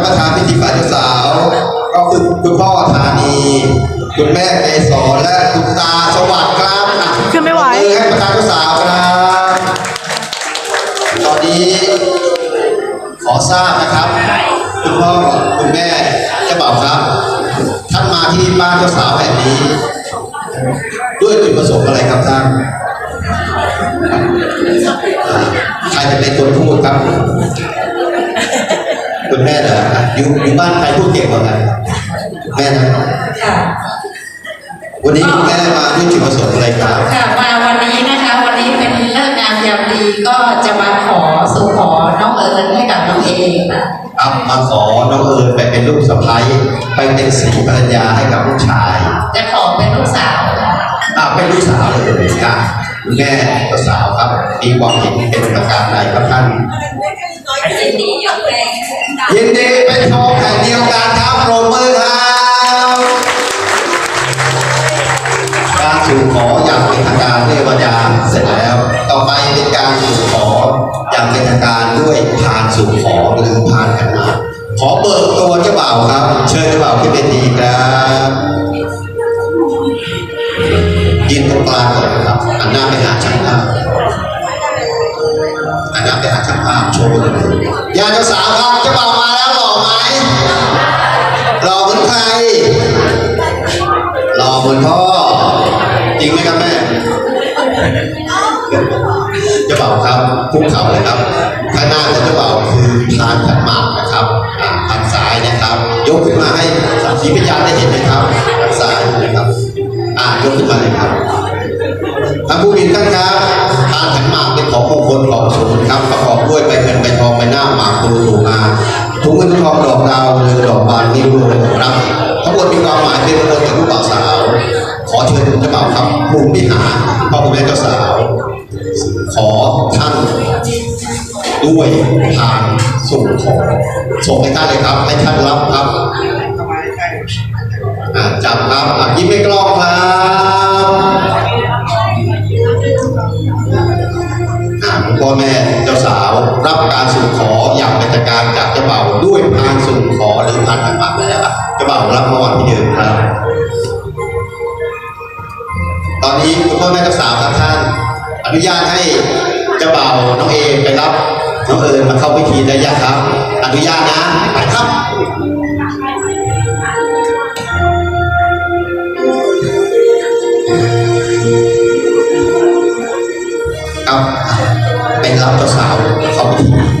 ครับประธานพิธีฝ่ายเจ้าสาว ก็คือคุณพ่อธานี คุณแม่เกศรและคุณตาสวัสดิ์ครับอะขึ้นไม่ไหวปรบอให้ประธานเจ้าสาวครับตอนนี้ขอทราบนะครับ คุณพ่อคุณแม่เจ้าบ่าวครับ ท่านมาที่บ้านเจ้าสาวแห่งนี้ ด้วยจุดประสงค์อะไรครับท่านใครจะเป็นคนพูดครับ คุณแม่เหรออยู่อยู่บ้านใครพูดเก่งกว่ากันแม่นะค่ะวันนี้คุณแม่มาด้วยจุดประสงค์อะไรครับค่ะมาวันนี้นะคะ วันนี้เป็นเลิกงามยามดีก็จะมาขอสู่ขอน้องเอิญให้กับน้องเอค่ะครับมาขอน้องเอิญไปเป็นลูกสะใภ้ไปเป็นสีภรรยาให้กับลูกชาย จะขอเป็นลูกสาวค่ะอ่าเป็นลูกสาวเลยครับคุณแม่เจ้าสาวครับมีความเห็นเป็นประการใดครับท่านยินดียกให้ ยินดีเป็นทองแห่งเดียวกันครับปรบมือครับการสู่ขออย่างเป็นทางการด้วยวาจาเสร็จแล้ว ต่อไปเป็นการสู่ขออย่างเป็นทางการด้วยพานสู่ขอหรือพานขันหมากขอเบิกตัวเจ้าบ่าวครับ เชิญเจ้าบ่าวขึ้นเวทีครับยืนตรงกลางก่อนนะครับหันหน้าไปหาช่างภาพอันนั้นไปหาช่างภาพโชว์เลยยาเจ้าสาวครับเจ้า นพ่อจริงไหมครับแม่จ้าบ่าครับคุกเข่าเลยครับข้างหน้าของเจ้าบ่าคือพานขันหมากนะครับอ่าทางซ้ายนะครับ ยกขึ้นมาให้สักขีพยานได้เห็นนะครับทางซ้ายนะครับ อ่ายกขึ้นมาเลยครับท่านผู้มีท่านครับทานขันหมากเป็นของมงคลของสูงครับประกอบด้วยใบเงินใบทองใบหน้าหมากตูถูงาถุงเงินทองดอกดาวเรืองดอกบานนิ้วเลยครับทั้งหมดมีความหมายเป็นมงคล ขอเชิญเจ้าบ่าวครับภูมิพิหารพ่อคุณแม่เจ้าสาว ขอท่านด้วยทางส่งของส่งให้ท่านเลยครับ ให้ท่านรับครับจับครับอะยิ้มให้กล้องครับพ่อแม่เจ้าสาวรับการสู่ขออย่างเป็นทางการจากเจ้าบ่าวด้วยพานสู่ขอหรือพานขันหมากแล้วเจ้าบ่าวรับมอวันที่เดิมครับ อนนี้คุณพ่อแม่เจ้สาวครับท่าน อนุญาตให้เจ้าบ่าน้องเอไปรับน้องเอิญมาเข้าพิธีได้ยังครับ อนุญาตนะไปครับเอาไปรับเจ้าสาวเข้าพิธี